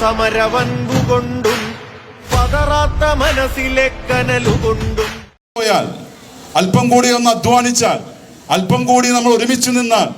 സമരവൻപുകൊണ്ടും പതറാത്ത മനസ്സിലെ കനലുകൊണ്ടും. പോയാൽ അല്പം കൂടി ഒന്ന് അധ്വാനിച്ചാൽ അല്പം കൂടി നമ്മൾ ഒരുമിച്ച് നിന്നാൽ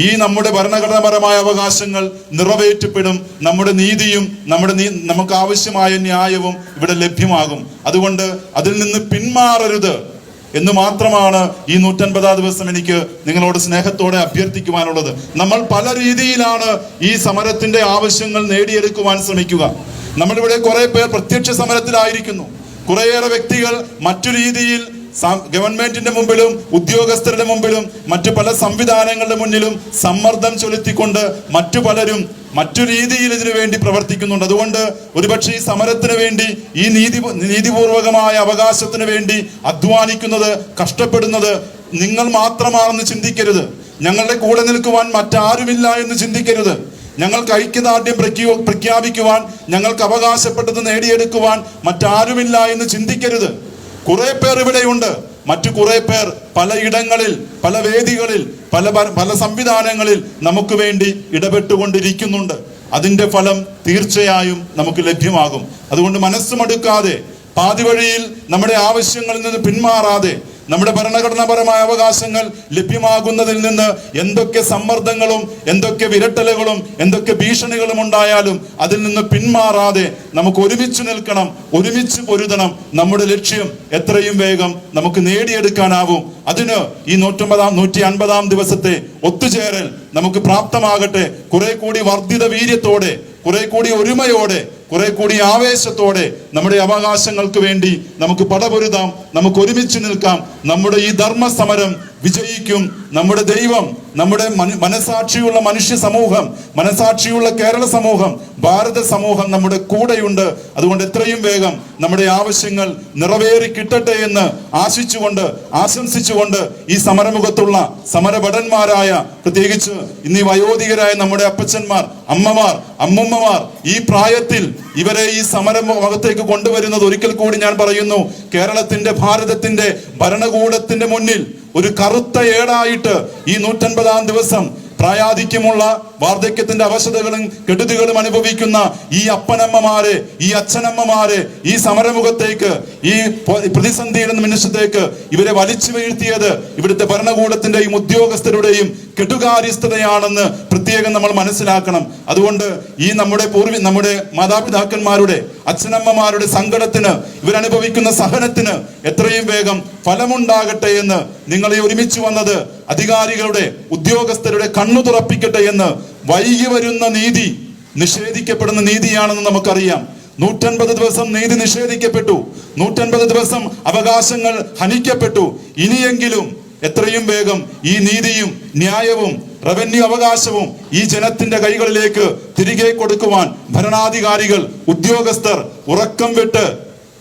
ഈ നമ്മുടെ ഭരണഘടനാപരമായ അവകാശങ്ങൾ നിറവേറ്റപ്പെടും. നമ്മുടെ നീതിയും നമ്മുടെ നമുക്ക് ആവശ്യമായ ന്യായവും ഇവിടെ ലഭ്യമാകും. അതുകൊണ്ട് അതിൽ നിന്ന് പിന്മാറരുത്. എന്ന് മാത്രമാണ് ഈ നൂറ്റൻപതാം ദിവസം എനിക്ക് നിങ്ങളോട് സ്നേഹത്തോടെ അഭ്യർത്ഥിക്കുവാനുള്ളത്. നമ്മൾ പല രീതിയിലാണ് ഈ സമരത്തിന്റെ ആവശ്യങ്ങൾ നേടിയെടുക്കുവാൻ ശ്രമിക്കുക. നമ്മളിവിടെ കുറെ പേർ പ്രത്യക്ഷ സമരത്തിലായിരിക്കുന്നു. കുറേയേറെ വ്യക്തികൾ മറ്റു രീതിയിൽ ഗവൺമെന്റിന്റെ മുമ്പിലും ഉദ്യോഗസ്ഥരുടെ മുമ്പിലും മറ്റു പല സംവിധാനങ്ങളുടെ മുന്നിലും സമ്മർദ്ദം ചെലുത്തിക്കൊണ്ട് മറ്റു പലരും മറ്റു രീതിയിൽ ഇതിനു വേണ്ടി പ്രവർത്തിക്കുന്നുണ്ട്. അതുകൊണ്ട് ഒരുപക്ഷെ ഈ സമരത്തിന് വേണ്ടി ഈ നീതി നീതിപൂർവകമായ അവകാശത്തിന് വേണ്ടി അധ്വാനിക്കുന്നത് കഷ്ടപ്പെടുന്നത് നിങ്ങൾ മാത്രമാണെന്ന് ചിന്തിക്കരുത്. ഞങ്ങളുടെ കൂടെ നിൽക്കുവാൻ മറ്റാരുമില്ല എന്ന് ചിന്തിക്കരുത്. ഞങ്ങൾക്ക് ഐക്യദാർഢ്യം പ്രഖ്യോ- പ്രഖ്യാപിക്കുവാൻ ഞങ്ങൾക്ക് അവകാശപ്പെട്ടത് നേടിയെടുക്കുവാൻ മറ്റാരുമില്ല എന്ന് ചിന്തിക്കരുത്. കുറെ പേർ ഇവിടെയുണ്ട്. മറ്റു കുറെ പേർ പലയിടങ്ങളിൽ പല വേദികളിൽ പല പല സംവിധാനങ്ങളിൽ നമുക്ക് വേണ്ടി ഇടപെട്ടുകൊണ്ടിരിക്കുന്നുണ്ട്. അതിന്റെ ഫലം തീർച്ചയായും നമുക്ക് ലഭ്യമാകും. അതുകൊണ്ട് മനസ്സുമടുക്കാതെ പാതിവഴിയിൽ നമ്മുടെ ആവശ്യങ്ങളിൽ നിന്ന് പിന്മാറാതെ നമ്മുടെ ഭരണഘടനാപരമായ അവകാശങ്ങൾ ലഭ്യമാകുന്നതിൽ നിന്ന് എന്തൊക്കെ സമ്മർദ്ദങ്ങളും എന്തൊക്കെ വിരട്ടലുകളും എന്തൊക്കെ ഭീഷണികളും ഉണ്ടായാലും അതിൽ നിന്ന് പിന്മാറാതെ നമുക്ക് ഒരുമിച്ച് നിൽക്കണം ഒരുമിച്ച് പൊരുതണം. നമ്മുടെ ലക്ഷ്യം എത്രയും വേഗം നമുക്ക് നേടിയെടുക്കാനാവും. അതിന് ഈ നൂറ്റമ്പതാം നൂറ്റി അൻപതാം ദിവസത്തെ ഒത്തുചേരൽ നമുക്ക് പ്രാപ്തമാകട്ടെ. കുറെ കൂടി വർദ്ധിത വീര്യത്തോടെ കുറെ കൂടി ഒരുമയോടെ കുറെ കൂടി ആവേശത്തോടെ നമ്മുടെ അവകാശങ്ങൾക്ക് വേണ്ടി നമുക്ക് പടപൊരുതാം നമുക്ക് ഒരുമിച്ച് നിൽക്കാം. നമ്മുടെ ഈ ധർമ്മ സമരം വിജയിക്കും. നമ്മുടെ ദൈവം നമ്മുടെ മന- മനസാക്ഷിയുള്ള മനുഷ്യ സമൂഹം മനസാക്ഷിയുള്ള കേരള സമൂഹം ഭാരത സമൂഹം നമ്മുടെ കൂടെയുണ്ട്. അതുകൊണ്ട് എത്രയും വേഗം നമ്മുടെ ആവശ്യങ്ങൾ നിറവേറി കിട്ടട്ടെ എന്ന് ആശിച്ചുകൊണ്ട് ആശംസിച്ചുകൊണ്ട് ഈ സമരമുഖത്തുള്ള സമരഭടന്മാരായ പ്രത്യേകിച്ച് ഇന്ന് വയോധികരായ നമ്മുടെ അപ്പച്ചന്മാർ അമ്മമാർ അമ്മുമ്മമാർ ഈ പ്രായത്തിൽ ഇവരെ ഈ സമരമുഖത്തേക്ക് കൊണ്ടുവരുന്നത് ഒരിക്കൽ കൂടി ഞാൻ പറയുന്നു. കേരളത്തിന്റെ ഭാരതത്തിന്റെ ഭരണകൂടത്തിന്റെ മുന്നിൽ ഒരു കറുത്ത ഏടായിട്ട് ഈ നൂറ്റൻപതാം ദിവസം പ്രായാധിക്യമുള്ള വാർദ്ധക്യത്തിന്റെ അവശതകളും കെടുതികളും അനുഭവിക്കുന്ന ഈ അപ്പനമ്മമാരെ ഈ അച്ഛനമ്മമാരെ ഈ സമരമുഖത്തേക്ക് ഈ പൊ- പ്രതിസന്ധിയുടെ നിമിഷത്തേക്ക് ഇവരെ വലിച്ചു വീഴ്ത്തിയത് ഇവിടുത്തെ ഭരണകൂടത്തിന്റെയും ഉദ്യോഗസ്ഥരുടെയും കെടുകാര്യസ്ഥതയാണെന്ന് പ്രത്യേകം നമ്മൾ മനസ്സിലാക്കണം. അതുകൊണ്ട് ഈ നമ്മുടെ പൂർവി നമ്മുടെ മാതാപിതാക്കന്മാരുടെ അച്ഛനമ്മമാരുടെ സങ്കടത്തിന് ഇവരനുഭവിക്കുന്ന സഹനത്തിന് എത്രയും വേഗം ഫലമുണ്ടാകട്ടെ എന്ന് നിങ്ങളെ ഒരുമിച്ച് വന്നത് അധികാരികളുടെ ഉദ്യോഗസ്ഥരുടെ കണ്ണു തുറപ്പിക്കട്ടെ എന്ന് വൈകി വരുന്ന നീതി നിഷേധിക്കപ്പെടുന്ന നീതിയാണെന്ന് നമുക്കറിയാം. നൂറ്റൻപത് ദിവസം നീതി നിഷേധിക്കപ്പെട്ടു. നൂറ്റൻപത് ദിവസം അവകാശങ്ങൾ ഹനിക്കപ്പെട്ടു. ഇനിയെങ്കിലും എത്രയും വേഗം ഈ നീതിയും ന്യായവും റവന്യൂ അവകാശവും ഈ ജനത്തിന്റെ കൈകളിലേക്ക് തിരികെ കൊടുക്കുവാൻ ഭരണാധികാരികൾ ഉദ്യോഗസ്ഥർ ഉറക്കം വിട്ട്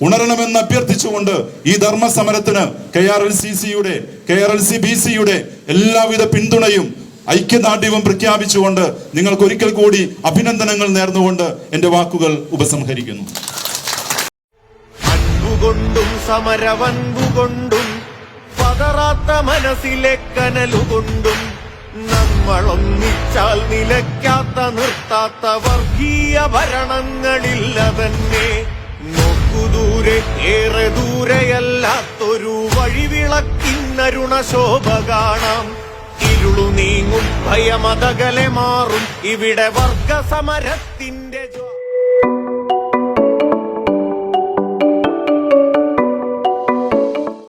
ഉണരണമെന്ന് അഭ്യർത്ഥിച്ചുകൊണ്ട് ഈ ധർമ്മ സമരത്തിന് കെ ആർ എൽ സി സിയുടെ K R L C B സിയുടെ എല്ലാവിധ പിന്തുണയും ഐക്യദാർഢ്യവും പ്രഖ്യാപിച്ചുകൊണ്ട് നിങ്ങൾക്ക് ഒരിക്കൽ കൂടി അഭിനന്ദനങ്ങൾ നേർന്നുകൊണ്ട് എന്റെ വാക്കുകൾ ഉപസംഹരിക്കുന്നു. സമരവൻപുകൊണ്ടും പതറാത്ത മനസ്സിലെ കനലുകൊണ്ടും നമ്മളൊന്നിച്ചാൽ നിലയ്ക്കാത്ത നിർത്താത്ത വർഗീയ ഭരണങ്ങളില്ല തന്നെ നോക്കുദൂരെ ഏറെ ദൂരെയല്ലാത്തൊരു വഴിവിളക്കിന്നരുണ ശോഭ കാണാം. ഇരുളു നീങ്ങും ഭയമതകലെ മാറും. ഇവിടെ വർഗ സമരത്തിൻ